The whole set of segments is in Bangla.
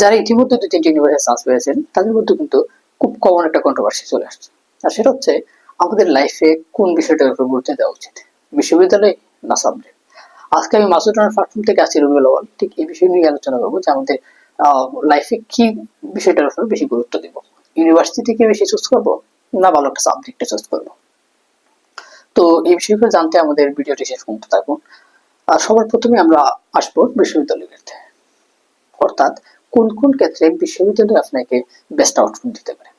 যারা ইতিমধ্যে দুই তিনটি ইউনিভার্সিটি চান্স পেয়েছেন তাদের মধ্যে কিন্তু খুব কমন একটা কন্ট্রোভার্সি চলে আসছে। আর সেটা হচ্ছে, আমাদের লাইফে কোন বিষয়টার উপর গুরুত্ব দেওয়া উচিত? বিশ্ববিদ্যালয় না সাবজেক্ট? আজকে আমি মাসুদ রানার প্ল্যাটফর্ম থেকে আছি রবিউল আওয়াল ঠিক এই বিষয় নিয়ে আলোচনা করব যে আমাদের লাইফে কি বিষয়টার উপর বেশি গুরুত্ব দেবো? ইউনিভার্সিটি থেকে বেশি চুজ করব না ভালো একটা সাবজেক্টে চুজ করব? তো এই বিষয়গুলো জানতে আমাদের ভিডিওটি শেষ পর্যন্ত থাকুন। আর সবার প্রথমে আমরা আসব বিশ্ববিদ্যালয়ের অর্থাৎ কোন কোন ক্ষেত্রে বিশ্ববিদ্যালয় আপনাকে বেস্ট আউটপুট দিতে পারে?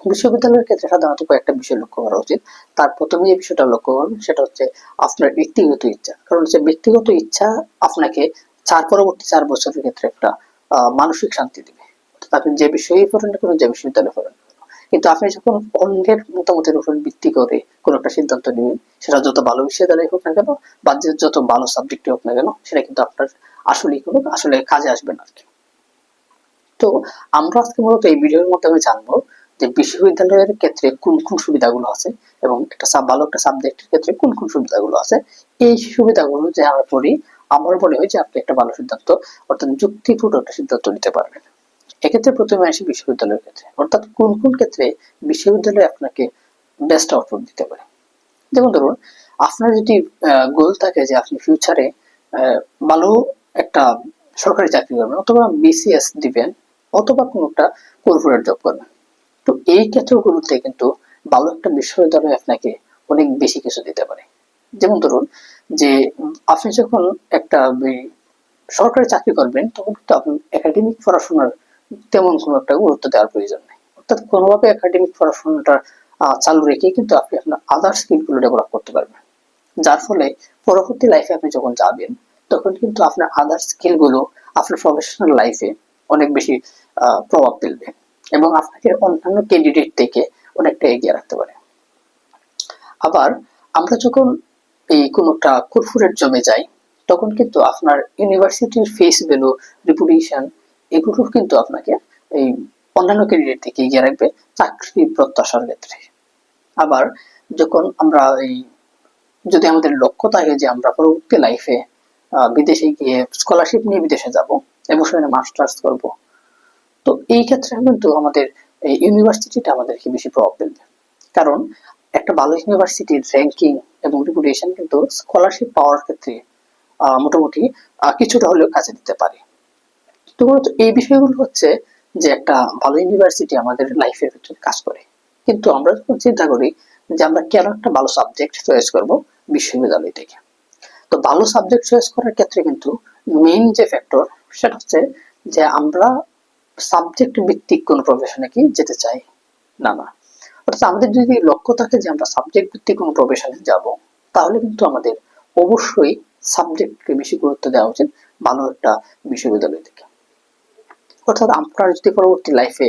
বিশ্ববিদ্যালয়ের ক্ষেত্রে সাধারণত কয়েকটা বিষয় লক্ষ্য করা উচিত। তার প্রথমে যে বিষয়টা লক্ষ্য করবেন, সেটা হচ্ছে আপনার ব্যক্তিগত ইচ্ছা। কারণ হচ্ছে ব্যক্তিগত ইচ্ছা আপনাকে চার পরবর্তী চার বছরের ক্ষেত্রে একটা মানসিক শান্তি দিবে। আপনি যে বিষয়ে পড়েন না কেন, যে বিশ্ববিদ্যালয়ে পড়েন কিন্তু আপনি যখন অন্যের মতামতের উপর ভিত্তি করে কোনো একটা সিদ্ধান্ত নেবেন, সেটা যত ভালো বিশ্ববিদ্যালয় হোক না কেন, বা যত ভালো সাবজেক্ট হোক না কেন, সেটা কিন্তু আপনার আসলেই কোনো আসলে কাজে আসবে না। আর তো আমরা আজকে মূলত এই ভিডিওর মাধ্যমে জানব যে বিশ্ববিদ্যালয়ের ক্ষেত্রে কোন কোন সুবিধাগুলো আছে এবং একটা সাব ভালো একটা সাবজেক্টের ক্ষেত্রে কোন কোন সুবিধাগুলো আছে। এই সুবিধাগুলো যে আমরা পড়ি, আমার মনে হয় যে আপনি একটা ভালো সিদ্ধান্ত, অর্থাৎ যুক্তিপূর্ণ একটা সিদ্ধান্ত নিতে পারবেন। এক্ষেত্রে প্রথমে আসি বিশ্ববিদ্যালয়ের ক্ষেত্রে। অর্থাৎ কোন কোন ক্ষেত্রে বিশ্ববিদ্যালয় আপনাকে বেস্ট আউটপুট দিতে পারে? যেমন ধরুন, আপনার যদি গোল থাকে যে আপনি ফিউচারে ভালো একটা সরকারি চাকরি করবেন অথবা বিসিএস দিবেন অথবা কোনো একটা কর্পোরেট জব করবেন। তো এই ক্ষেত্রগুলোতে কিন্তু ভালো একটা বিশ্ববিদ্যালয় আপনাকে অনেক বেশি কিছু দিতে পারে। যেমন ধরুন যে আপনি যখন একটা সরকারি চাকরি করবেন, তখন কিন্তু আপনি একাডেমিক পড়াশোনার তেমন কোনো একটা গুরুত্ব দেওয়ার প্রয়োজন নেই। অর্থাৎ কোনোভাবে একাডেমিক পড়াশোনাটা চালু রেখে কিন্তু আপনি আপনার আদার স্কিলগুলো ডেভেলপ করতে পারবেন। যার ফলে পরবর্তী লাইফে আপনি যখন যাবেন তখন কিন্তু আপনার আদার স্কিলগুলো আপনার প্রফেশনাল লাইফে অনেক বেশি প্রভাব ফেলবে এবং আপনাকে অন্যান্য ক্যান্ডিডেট থেকে অনেকটা এগিয়ে রাখতে পারে। আবার আমরা যখন এই কোনো একটা কর্পোরেট জবে যাই, তখন কিন্তু আপনার ইউনিভার্সিটির ফেস ভ্যালু রিপুটেশন এগুলো কিন্তু আপনাকে এই অন্যান্য ক্যান্ডিডেট থেকে এগিয়ে রাখবে চাকরি প্রত্যাশার ক্ষেত্রে। আবার যখন আমরা এই, যদি আমাদের লক্ষ্য থাকে যে আমরা পরবর্তী লাইফে বিদেশে গিয়ে স্কলারশিপ নিয়ে বিদেশে যাব এবং সেখানে মাস্টার্স করব। তো এই ক্ষেত্রে কিন্তু আমাদের এই ইউনিভার্সিটিটা আমাদেরকে বেশি প্রভাব ফেলবে কারণ একটা ভালো ইউনিভার্সিটির র্যাঙ্কিং এবং রিপুটেশন কিন্তু স্কলারশিপ পাওয়ার ক্ষেত্রে মোটামুটি কিছুটা হলেও কাজে দিতে পারে। তো এই বিষয়গুলো হচ্ছে যে একটা ভালো ইউনিভার্সিটি আমাদের লাইফের ভিতরে কাজ করে। কিন্তু আমরা চিন্তা করি যে আমরা কেন একটা ভালো সাবজেক্ট চয়েস করব বিশ্ববিদ্যালয় থেকে তো ভালো সাবজেক্ট চয়েস করার ক্ষেত্রে কিন্তু মেইন যে ফ্যাক্টর সেটা হচ্ছে যে আমরা সাবজেক্ট ভিত্তিক কোন প্রফেশনে কি যেতে চাই? না না। অর্থাৎ আমাদের যদি লক্ষ্য থাকে যে আমরা সাবজেক্ট ভিত্তিক কোনো প্রফেশনে যাব, তাহলে কিন্তু আমাদের অবশ্যই সাবজেক্টকে বেশি গুরুত্ব দেওয়া উচিত ভালো একটা বিশ্ববিদ্যালয় থেকে। অর্থাৎ আপনার যদি পরবর্তী লাইফে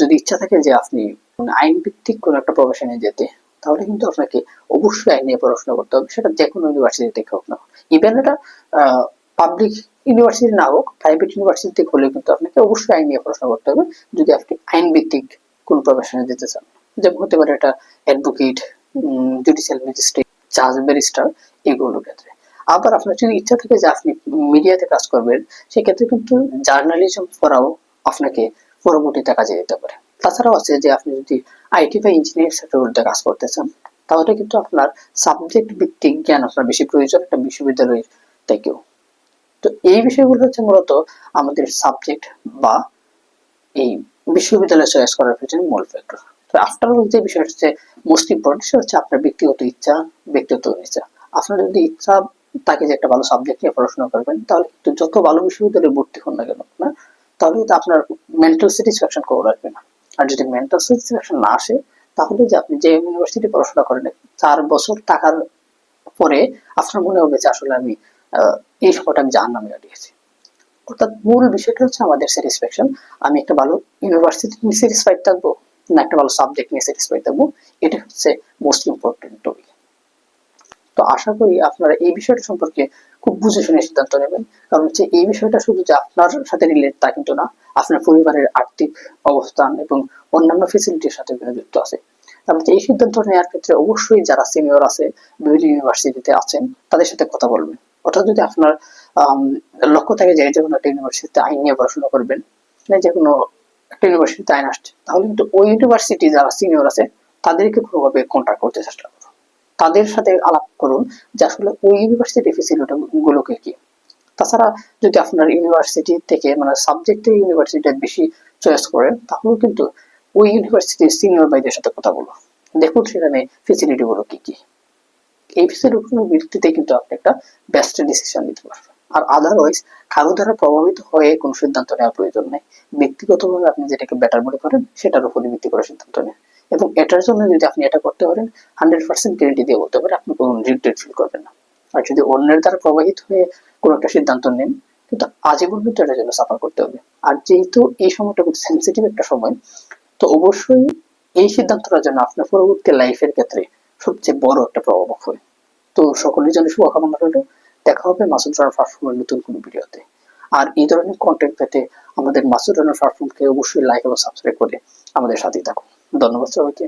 যদি ইচ্ছা থাকে যে আপনি আইন ভিত্তিক কোনো একটা প্রফেশনে যেতে তাহলে কিন্তু আপনাকে অবশ্যই আইন নিয়ে পড়াশোনা করতে হবে। সেটা যে কোনো ইউনিভার্সিটি থেকে হোক না ইভেন এটা পাবলিক ইউনিভার্সিটি না হোক প্রাইভেট ইউনিভার্সিটি থেকে হলেও কিন্তু আপনাকে অবশ্যই আইন নিয়ে পড়াশোনা করতে হবে। যদি আপনি আইন ভিত্তিক কোন প্রফেশনে যেতে চান, যেমন হতে পারে এটা অ্যাডভোকেট জুডিশিয়াল ম্যাজিস্ট্রেট জাজ ব্যারিস্টার এগুলোর ক্ষেত্রে। আবার আপনার যদি ইচ্ছা থাকে যে আপনি মিডিয়াতে কাজ করবেন, সেক্ষেত্রে কিন্তু জার্নালিজম পড়াও আপনাকে পরবর্তীতে কাজে দিতে পারে। তাছাড়াও আছে যে আপনি যদি আইটি বা ইঞ্জিনিয়ারিং সেক্টরগুলোতে কাজ করতে চান তাহলে কিন্তু আপনার সাবজেক্ট ভিত্তিক জ্ঞান আপনার বেশি প্রয়োজন, একটা বিশ্ববিদ্যালয়ের থেকেও। তো এই বিষয়গুলো হচ্ছে মূলত আমাদের সাবজেক্ট বা এই বিশ্ববিদ্যালয় চয়েস করার পেছনে মূল ফ্যাক্টর তো আফটার অল যে বিষয়টা হচ্ছে মোস্ট ইম্পর্টেন্ট সেটা হচ্ছে আপনার ব্যক্তিগত ইচ্ছা ব্যক্তিগত ইচ্ছা। আপনার যদি ইচ্ছা তাকে যে একটা ভালো সাবজেক্ট নিয়ে পড়াশোনা করবেন, তাহলে কিন্তু যত ভালো বিশ্ববিদ্যালয়ে ভর্তি হন না কেন না তাহলে কিন্তু আপনার মেন্টাল স্যাটিসফ্যাকশন কবর আসবে না। আর যদি মেন্টাল স্যাটিসফ্যাকশন না আসে, তাহলে যে আপনি যে ইউনিভার্সিটি পড়াশোনা করেন, চার বছর টাকার পরে আপনার মনে হবে যে আসলে আমি এই সময়টা আমি জাহান নামে কাটিয়েছি অর্থাৎ মূল বিষয়টা হচ্ছে আমাদের স্যাটিসফ্যাকশন আমি একটা ভালো ইউনিভার্সিটি নিয়ে স্যাটিসফাইড থাকব না একটা ভালো সাবজেক্ট নিয়ে স্যাটিসফাইড থাকব? এটা হচ্ছে মোস্ট ইম্পর্টেন্ট তো আশা করি আপনারা এই বিষয়টা সম্পর্কে খুব বুঝে শুনে সিদ্ধান্ত নেবেন। কারণ হচ্ছে এই বিষয়টা শুধু যে আপনার সাথে রিলেট তা কিন্তু না, আপনার পরিবারের আর্থিক অবস্থান এবং অন্যান্য ফেসিলিটির সাথে যুক্ত আছে। তার এই সিদ্ধান্ত নেওয়ার ক্ষেত্রে অবশ্যই যারা সিনিয়র আছে, বিভিন্ন ইউনিভার্সিটিতে আছেন, তাদের সাথে কথা বলবেন। অর্থাৎ যদি আপনার লক্ষ্য থাকে যে যে কোনো একটা ইউনিভার্সিটিতে আইন নিয়ে পড়াশোনা করবেন না যে কোনো একটা ইউনিভার্সিটিতে আইন আসছে, তাহলে কিন্তু ওই ইউনিভার্সিটি যারা সিনিয়র আছে, তাদেরকে কোনোভাবে কন্ট্যাক্ট করতে চেষ্টা তাদের সাথে আলাপ করুন যে আসলে ওই ইউনিভার্সিটি ফেসিলিটি গুলোকে কি? তাছাড়া যদি আপনার ইউনিভার্সিটি থেকে মানে সাবজেক্টে ইউনিভার্সিটি বেশি চয়েস করেন, তাহলেও কিন্তু ওই ইউনিভার্সিটির সিনিয়র ভাইদের সাথে কথা বলুন। দেখুন সেখানে ফেসিলিটি গুলো কি কি। এই ফেসিলিটিগুলোর ভিত্তিতে কিন্তু আপনি একটা বেস্ট ডিসিশন নিতে পারবেন। আর আদারওয়াইজ কারও দ্বারা প্রভাবিত হয়ে কোনো সিদ্ধান্ত নেওয়ার প্রয়োজন নেই। ব্যক্তিগতভাবে আপনি যেটাকে বেটার মনে করেন, সেটার উপরে ভিত্তি করে সিদ্ধান্ত নেন। এবং এটার জন্য যদি আপনি এটা করতে পারেন হান্ড্রেড পার্সেন্ট গ্যারেন্টি দিয়ে বলতে পারেন, আপনি কোনো রিগ্রেট ফিল করবেন না। আর যদি অন্যের দ্বারা প্রভাবিত হয়ে কোনো একটা সিদ্ধান্ত নেন, কিন্তু আজীবন কিন্তু এটার জন্য সাফার করতে হবে। আর যেহেতু এই সময়টা খুব সেন্সিটিভ একটা সময়, তো অবশ্যই এই সিদ্ধান্তটার জন্য আপনার পরবর্তী লাইফের ক্ষেত্রে সবচেয়ে বড় একটা প্রভাব হয়। তো সকলের জন্য শুভকামনা রইল। দেখা হবে মাসুদ রানার প্ল্যাটফর্মের নতুন কোনো ভিডিওতে। আর এই ধরনের কন্টেন্ট পেতে আমাদের মাসুদ রানার প্ল্যাটফর্মকে অবশ্যই লাইক এবং সাবস্ক্রাইব করে আমাদের সাথেই থাকুন। ধন্যবাদ সবাইকে